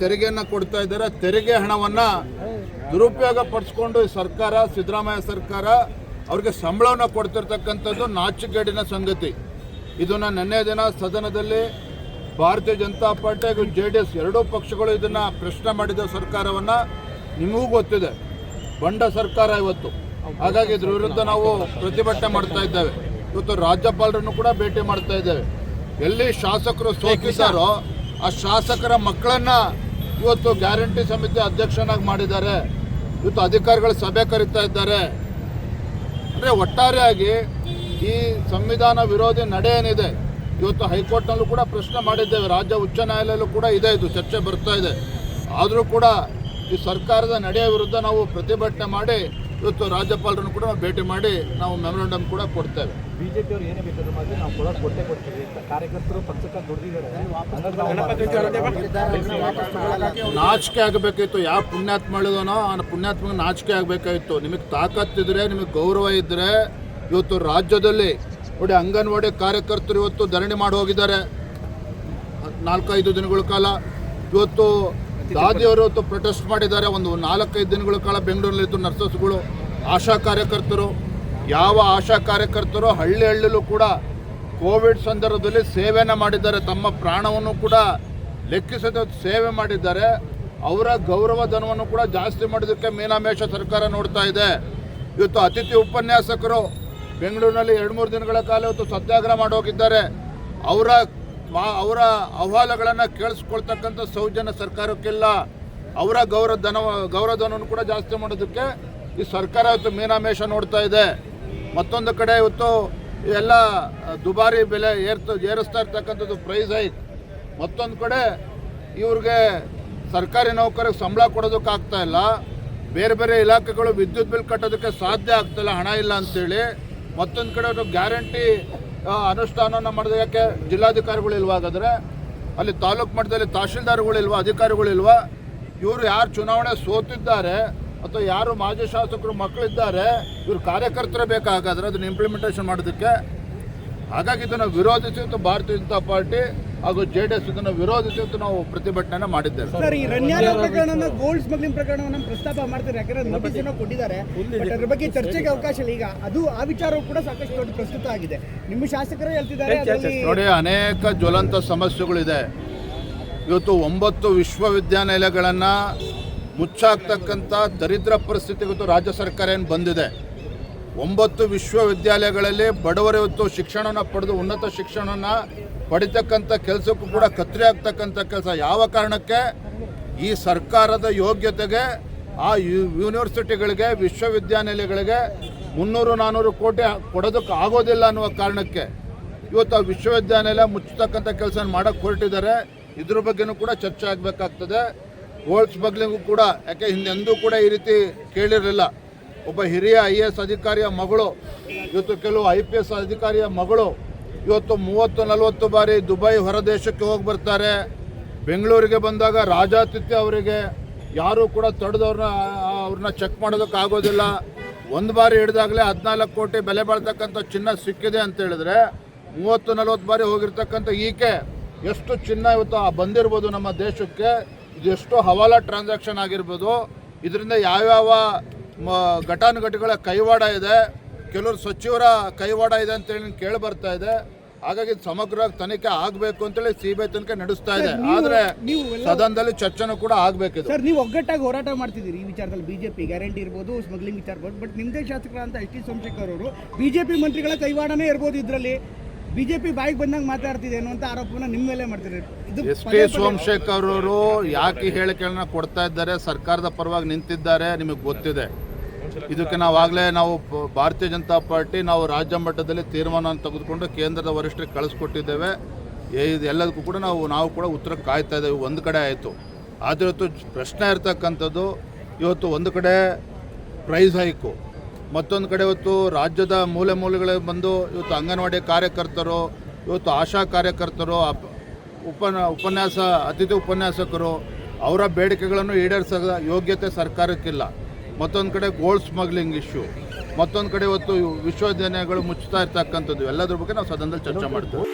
ತೆರಿಗೆಯನ್ನು ಕೊಡ್ತಾ ಇದ್ದಾರೆ. ತೆರಿಗೆ ಹಣವನ್ನು ದುರುಪಯೋಗ ಪಡಿಸ್ಕೊಂಡು ಸರ್ಕಾರ, ಸಿದ್ದರಾಮಯ್ಯ ಸರ್ಕಾರ ಅವ್ರಿಗೆ ಸಂಬಳವನ್ನು ಕೊಡ್ತಿರ್ತಕ್ಕಂಥದ್ದು ನಾಚಿಗೇಡಿನ ಸಂಗತಿ. ಇದನ್ನು ನಿನ್ನೆ ದಿನ ಸದನದಲ್ಲಿ ಭಾರತೀಯ ಜನತಾ ಪಾರ್ಟಿ ಹಾಗೂ ಜೆ ಡಿ ಎಸ್ ಎರಡೂ ಪಕ್ಷಗಳು ಇದನ್ನು ಪ್ರಶ್ನೆ ಮಾಡಿದ ಸರ್ಕಾರವನ್ನು ನಿಮಗೂ ಗೊತ್ತಿದೆ. ಬಂಡ ಸರ್ಕಾರ ಇವತ್ತು. ಹಾಗಾಗಿ ಇದ್ರ ವಿರುದ್ಧ ನಾವು ಪ್ರತಿಭಟನೆ ಮಾಡ್ತಾ ಇದ್ದೇವೆ. ಇವತ್ತು ರಾಜ್ಯಪಾಲರನ್ನು ಕೂಡ ಭೇಟಿ ಮಾಡ್ತಾ ಇದ್ದೇವೆ. ಎಲ್ಲಿ ಶಾಸಕರು ಸೋತಿದ್ದಾರೋ ಆ ಶಾಸಕರ ಮಕ್ಕಳನ್ನ ಇವತ್ತು ಗ್ಯಾರಂಟಿ ಸಮಿತಿ ಅಧ್ಯಕ್ಷನಾಗಿ ಮಾಡಿದ್ದಾರೆ. ಇವತ್ತು ಅಧಿಕಾರಿಗಳ ಸಭೆ ಕರೀತಾ ಇದ್ದಾರೆ. ಅಂದರೆ ಒಟ್ಟಾರೆಯಾಗಿ ಈ ಸಂವಿಧಾನ ವಿರೋಧಿ ನಡೆ ಏನಿದೆ, ಇವತ್ತು ಹೈಕೋರ್ಟ್ನಲ್ಲೂ ಕೂಡ ಪ್ರಶ್ನೆ ಮಾಡಿದ್ದೇವೆ. ರಾಜ್ಯ ಉಚ್ಚ ನ್ಯಾಯಾಲಯಲ್ಲೂ ಕೂಡ ಇದೆ ಇದು, ಚರ್ಚೆ ಬರ್ತಾ ಇದೆ. ಆದರೂ ಕೂಡ ಈ ಸರ್ಕಾರದ ನಡೆಯ ವಿರುದ್ಧ ನಾವು ಪ್ರತಿಭಟನೆ ಮಾಡಿ ಇವತ್ತು ರಾಜ್ಯಪಾಲರನ್ನು ಕೂಡ ನಾವು ಭೇಟಿ ಮಾಡಿ ನಾವು ಮೆಮೊರಾಂಡಮ್ ಕೂಡ ಕೊಡ್ತೇವೆ. ಬಿಜೆಪಿ ಅವರು ಏನೇ ಬೇಕಾದ್ರೂ ಮಾಡಿ ನಾವು ಕೊಡೋದು ಕೊಟ್ಟೆ ಕೊಡ್ತೀವಿ ಅಂತ. ಕಾರ್ಯಕರ್ತರು ಪಕ್ಷಕ್ಕೆ ದುಡ್ದಿದ್ದಾರೆ ನಾಚಿಕೆ ಆಗಬೇಕಾಯ್ತು ಯಾವ ಪುಣ್ಯಾತ್ಮ ಹೇಳಿದನೋ ಆ ಪುಣ್ಯಾತ್ಮ ನಾಚಿಕೆ ಆಗಬೇಕಾಗಿತ್ತು ನಿಮಗೆ ತಾಕತ್ತಿದ್ರೆ ನಿಮಗೆ ಗೌರವ ಇದ್ದರೆ ಇವತ್ತು ರಾಜ್ಯದಲ್ಲಿ ನೋಡಿ ಅಂಗನವಾಡಿ ಕಾರ್ಯಕರ್ತರು ಇವತ್ತು ಧರಣಿ ಮಾಡಿ ಹೋಗಿದ್ದಾರೆ. ನಾಲ್ಕೈದು ದಿನಗಳ ಕಾಲ. ಇವತ್ತು ದಾದಿಯವರು ಪ್ರೊಟೆಸ್ಟ್ ಮಾಡಿದ್ದಾರೆ. ಒಂದು ನಾಲ್ಕೈದು ದಿನಗಳ ಕಾಲ ಬೆಂಗಳೂರಲ್ಲಿ ಇದ್ದು ನರ್ಸಸ್ಗಳು, ಆಶಾ ಕಾರ್ಯಕರ್ತರು, ಯಾವ ಆಶಾ ಕಾರ್ಯಕರ್ತರು ಹಳ್ಳಿ ಹಳ್ಳಿಲೂ ಕೂಡ ಕೋವಿಡ್ ಸಂದರ್ಭದಲ್ಲಿ ಸೇವೆಯನ್ನು ಮಾಡಿದ್ದಾರೆ. ತಮ್ಮ ಪ್ರಾಣವನ್ನು ಕೂಡ ಲೆಕ್ಕಿಸದ ಸೇವೆ ಮಾಡಿದ್ದಾರೆ. ಅವರ ಗೌರವ ಧನವನ್ನು ಕೂಡ ಜಾಸ್ತಿ ಮಾಡೋದಕ್ಕೆ ಮೀನಾಮೇಷ ಸರ್ಕಾರ ನೋಡ್ತಾ ಇದೆ. ಇವತ್ತು ಅತಿಥಿ ಉಪನ್ಯಾಸಕರು ಬೆಂಗಳೂರಿನಲ್ಲಿ ಎರಡು ಮೂರು ದಿನಗಳ ಕಾಲ ಇವತ್ತು ಸತ್ಯಾಗ್ರಹ ಮಾಡೋಗಿದ್ದಾರೆ ಅವರ ಅವರ ಅಹವಾಲುಗಳನ್ನು ಕೇಳಿಸ್ಕೊಳ್ತಕ್ಕಂಥ ಸೌಜನ್ಯ ಸರ್ಕಾರಕ್ಕೆಲ್ಲ ಅವರ ಗೌರವ ಧನ ಗೌರವ ಧನವನ್ನು ಕೂಡ ಜಾಸ್ತಿ ಮಾಡೋದಕ್ಕೆ ಈ ಸರ್ಕಾರ ಇವತ್ತು ಮೀನಾಮೇಷ ನೋಡ್ತಾ ಇದೆ. ಮತ್ತೊಂದು ಕಡೆ ಇವತ್ತು ಎಲ್ಲ ದುಬಾರಿ ಬೆಲೆ ಏರ್ತ, ಏರಿಸ್ತಾ ಇರ್ತಕ್ಕಂಥದ್ದು ಪ್ರೈಸ್ ಹೈಕ್. ಮತ್ತೊಂದು ಕಡೆ ಇವ್ರಿಗೆ ಸರ್ಕಾರಿ ನೌಕರಿಗೆ ಸಂಬಳ ಕೊಡೋದಕ್ಕೆ ಆಗ್ತಾ ಇಲ್ಲ. ಬೇರೆ ಬೇರೆ ಇಲಾಖೆಗಳು ವಿದ್ಯುತ್ ಬಿಲ್ ಕಟ್ಟೋದಕ್ಕೆ ಸಾಧ್ಯ ಆಗ್ತಿಲ್ಲ ಹಣ ಇಲ್ಲ ಅಂತೇಳಿ. ಮತ್ತೊಂದು ಕಡೆ ಅದು ಗ್ಯಾರಂಟಿ ಅನುಷ್ಠಾನವನ್ನು ಯಾಕೆ ಜಿಲ್ಲಾಧಿಕಾರಿಗಳು ಇಲ್ವಾ ಹಾಗಾದ್ರೆ? ಅಲ್ಲಿ ತಾಲೂಕು ಮಟ್ಟದಲ್ಲಿ ತಹಶೀಲ್ದಾರ್ಗಳಿಲ್ವಾ ಅಧಿಕಾರಿಗಳಿಲ್ವಾ ಇವರು ಯಾರು ಚುನಾವಣೆ ಸೋತಿದ್ದಾರೆ ಅಥವಾ ಯಾರು ಮಾಜಿ ಶಾಸಕರು ಮಕ್ಕಳಿದ್ದಾರೆ, ಇವರು ಕಾರ್ಯಕರ್ತರೇ ಬೇಕಾಗಾದ್ರೆ ಅದನ್ನ ಇಂಪ್ಲಿಮೆಂಟೇಷನ್ ಮಾಡೋದಕ್ಕೆ? ಹಾಗಾಗಿ ಇದನ್ನು ವಿರೋಧಿಸಿ ಇವತ್ತು ಭಾರತೀಯ ಜನತಾ ಪಾರ್ಟಿ. ಹಾಗೂ ಜೆ ಡಿ ಎಸ್ ಇದನ್ನು ವಿರೋಧಿಸಿ ನಾವು ಪ್ರತಿಭಟನೆ ಮಾಡಿದ್ದೇವೆ. ಸರ್ ಈ ರನ್ಯಾಲ ಪ್ರಕರಣನ ಗೋಲ್ಡ್ ಸ್ಮಗ್ಲಿಂಗ್ ಪ್ರಕರಣವನ್ನು ಪ್ರಸ್ತಾಪ ಮಾಡ್ತಾರೆ ಯಾಕಂದ್ರೆ ನೋಟಿಸ್ ಏನೋ ಕೊಟ್ಟಿದ್ದಾರೆ. ಅದ್ರ ಬಗ್ಗೆ ಚರ್ಚೆಗೆ ಅವಕಾಶ ಇಲ್ಲ. ಈಗ ಅದು ಆ ವಿಚಾರವು ಕೂಡ ಸಾಕಷ್ಟು ದೊಡ್ಡ ಪ್ರಸ್ತುತ ಆಗಿದೆ. ನಿಮ್ಮ ಶಾಸಕರು ಹೇಳ್ತಿದ್ದಾರೆ ನೋಡಿ ಅನೇಕ ಜ್ವಲಂತ ಸಮಸ್ಯೆಗಳಿದೆ. ಇವತ್ತು ಒಂಬತ್ತು ವಿಶ್ವವಿದ್ಯಾನಿಲಯಗಳನ್ನು ಮುಚ್ಚಾಕ್ತಕ್ಕಂಥ ದರಿದ್ರ ಪರಿಸ್ಥಿತಿ ಇವತ್ತು ರಾಜ್ಯ ಸರ್ಕಾರ ಏನು ಬಂದಿದೆ. ಒಂಬತ್ತು ವಿಶ್ವವಿದ್ಯಾಲಯಗಳಲ್ಲಿ ಬಡವರು ಇವತ್ತು ಶಿಕ್ಷಣನ ಪಡೆದು ಉನ್ನತ ಶಿಕ್ಷಣನ ಪಡಿತಕ್ಕಂಥ ಕೆಲಸಕ್ಕೂ ಕೂಡ ಕತ್ತರಿ ಆಗ್ತಕ್ಕಂಥ ಕೆಲಸ. ಯಾವ ಕಾರಣಕ್ಕೆ? ಈ ಸರ್ಕಾರದ ಯೋಗ್ಯತೆಗೆ, ಆ ಯೂನಿವರ್ಸಿಟಿಗಳಿಗೆ, ವಿಶ್ವವಿದ್ಯಾನಿಲಯಗಳಿಗೆ ಮುನ್ನೂರು ನಾನ್ನೂರು ಕೋಟಿ ಕೊಡೋದಕ್ಕೆ ಆಗೋದಿಲ್ಲ ಅನ್ನುವ ಕಾರಣಕ್ಕೆ ಇವತ್ತು ಆ ವಿಶ್ವವಿದ್ಯಾನಿಲಯ ಮುಚ್ಚತಕ್ಕಂಥ ಕೆಲಸ ಮಾಡಕ್ಕೆ ಹೊರಟಿದ್ದಾರೆ. ಇದ್ರ ಬಗ್ಗೆನೂ ಕೂಡ ಚರ್ಚೆ ಆಗಬೇಕಾಗ್ತದೆ. ಗೋಲ್ಡ್ಸ್ ಬಗ್ಲಿಗೂ ಕೂಡ, ಯಾಕೆ ಹಿಂದೆಂದೂ ಕೂಡ ಈ ರೀತಿ ಕೇಳಿರಲಿಲ್ಲ. ಒಬ್ಬ ಹಿರಿಯ ಐ ಎ ಎಸ್ ಅಧಿಕಾರಿಯ ಮಗಳು, ಇವತ್ತು ಕೆಲವು ಐ ಪಿ ಎಸ್ ಅಧಿಕಾರಿಯ ಮಗಳು ಇವತ್ತು ಮೂವತ್ತು ನಲವತ್ತು ಬಾರಿ ದುಬೈ ಹೊರದೇಶಕ್ಕೆ ಹೋಗಿ ಬರ್ತಾರೆ. ಬೆಂಗಳೂರಿಗೆ ಬಂದಾಗ ರಾಜಾತಿಥ್ಯ ಅವರಿಗೆ. ಯಾರೂ ಕೂಡ ತಡೆದವ್ರನ್ನ ಅವ್ರನ್ನ ಚೆಕ್ ಮಾಡೋದಕ್ಕೆ ಆಗೋದಿಲ್ಲ. ಒಂದು ಬಾರಿ ಹಿಡಿದಾಗಲೇ ಹದಿನಾಲ್ಕು ಕೋಟಿ ಬೆಲೆ ಬಾಳ್ತಕ್ಕಂಥ ಚಿನ್ನ ಸಿಕ್ಕಿದೆ ಅಂತ ಹೇಳಿದ್ರೆ, ಮೂವತ್ತು ನಲವತ್ತು ಬಾರಿ ಹೋಗಿರ್ತಕ್ಕಂಥ ಈಕೆ ಎಷ್ಟು ಚಿನ್ನ ಇವತ್ತು ಬಂದಿರ್ಬೋದು ನಮ್ಮ ದೇಶಕ್ಕೆ. ಇದೆಷ್ಟು ಹವಾಲಾ ಟ್ರಾನ್ಸಾಕ್ಷನ್ ಆಗಿರ್ಬೋದು. ಇದರಿಂದ ಯಾವ್ಯಾವ ಘಟಾನುಘಟಿಗಳ ಕೈವಾಡ ಇದೆ. ಕೆಲವರು ಸಚಿವರ ಕೈವಾಡ ಇದೆ ಅಂತೇಳಿ ಕೇಳಿ ಬರ್ತಾ ಇದೆ. ಹಾಗಾಗಿ ಸಮಗ್ರವಾಗಿ ಸಮಗ್ರ ತನಿಖೆ ಆಗಬೇಕು ಅಂತೇಳಿ ಸಿಬಿಐ ತನಿಖೆ ನಡೆಸ್ತಾ ಇದೆ. ಆದ್ರೆ ಸದನದಲ್ಲಿ ಚರ್ಚೆನೂ ಕೂಡ ಆಗಬೇಕಿದೆ. ಸರ್ ನೀವು ಒಗ್ಗಟ್ಟಾಗಿ ಹೋರಾಟ ಮಾಡ್ತಿದ್ದೀರಿ ಈ ವಿಚಾರದಲ್ಲಿ. ಬಿಜೆಪಿ ಗ್ಯಾರಂಟಿ ಇರ್ಬೋದು ಸ್ಮಗ್ಲಿಂಗ್ ವಿಚಾರ ಬಟ್ ನಿಮ್ಮದೇ ಶಾಸಕರಂತ ಎಸ್ ಟಿ ಸೋಮಶೇಖರ್ ಅವರು ಬಿಜೆಪಿ ಮಂತ್ರಿಗಳ ಕೈವಾಡನೇ ಇರ್ಬೋದು ಇದರಲ್ಲಿ. ಬಿಜೆಪಿ ಬಾಯಿಗೆ ಬಂದಂಗೆ ಮಾತಾಡ್ತಿದೆ ಅನ್ನುವಂತ ಆರೋಪವನ್ನು ನಿಮ್ಮ ಮೇಲೆ ಮಾಡ್ತಿದ್ದಾರೆ. ಎಸ್ ಟಿ ಸೋಮಶೇಖರ್ ಅವರು ಯಾಕೆ ಹೇಳಿಕೆಗಳನ್ನ ಕೊಡ್ತಾ ಇದ್ದಾರೆ ಸರ್ಕಾರದ ಪರವಾಗಿ ನಿಂತಿದ್ದಾರೆ ನಿಮಗೆ ಗೊತ್ತಿದೆ. ಇದಕ್ಕೆ ನಾವಾಗಲೇ ನಾವು ಭಾರತೀಯ ಜನತಾ ಪಾರ್ಟಿ ನಾವು ರಾಜ್ಯ ಮಟ್ಟದಲ್ಲಿ ತೀರ್ಮಾನವನ್ನು ತೆಗೆದುಕೊಂಡು ಕೇಂದ್ರದ ವರಿಷ್ಠರಿಗೆ ಕಳಿಸ್ಕೊಟ್ಟಿದ್ದೇವೆ. ಇದು ಎಲ್ಲದಕ್ಕೂ ಕೂಡ ನಾವು ನಾವು ಕೂಡ ಉತ್ತರ ಕಾಯ್ತಾ ಇದ್ದೇವೆ. ಒಂದು ಕಡೆ ಆಯಿತು. ಆದರೆ ಇವತ್ತು ಪ್ರಶ್ನೆ ಇರ್ತಕ್ಕಂಥದ್ದು ಇವತ್ತು ಒಂದು ಕಡೆ ಪ್ರೈಸ್ ಹೈಕು ಮತ್ತೊಂದು ಕಡೆ ಇವತ್ತು ರಾಜ್ಯದ ಮೂಲೆ ಮೂಲೆಗಳಿಗೆ ಬಂದು ಇವತ್ತು ಅಂಗನವಾಡಿ ಕಾರ್ಯಕರ್ತರು ಇವತ್ತು ಆಶಾ ಕಾರ್ಯಕರ್ತರು ಉಪನ ಉಪನ್ಯಾಸ ಅತಿಥಿ ಉಪನ್ಯಾಸಕರು ಅವರ ಬೇಡಿಕೆಗಳನ್ನು ಈಡೇರಿಸ ಯೋಗ್ಯತೆ ಸರ್ಕಾರಕ್ಕಿಲ್ಲ. ಮತ್ತೊಂದು ಕಡೆ ಗೋಲ್ಡ್ ಸ್ಮಗ್ಲಿಂಗ್ ಇಶ್ಯೂ ಮತ್ತೊಂದು ಕಡೆ ಇವತ್ತು ವಿಶ್ವವಿದ್ಯಾಲಯಗಳು ಮುಚ್ಚುತ್ತಾ ಇರ್ತಕ್ಕಂಥದ್ದು. ಎಲ್ಲದ್ರ ಬಗ್ಗೆ ನಾವು ಸದನದಲ್ಲಿ ಚರ್ಚೆ ಮಾಡ್ತೇವೆ.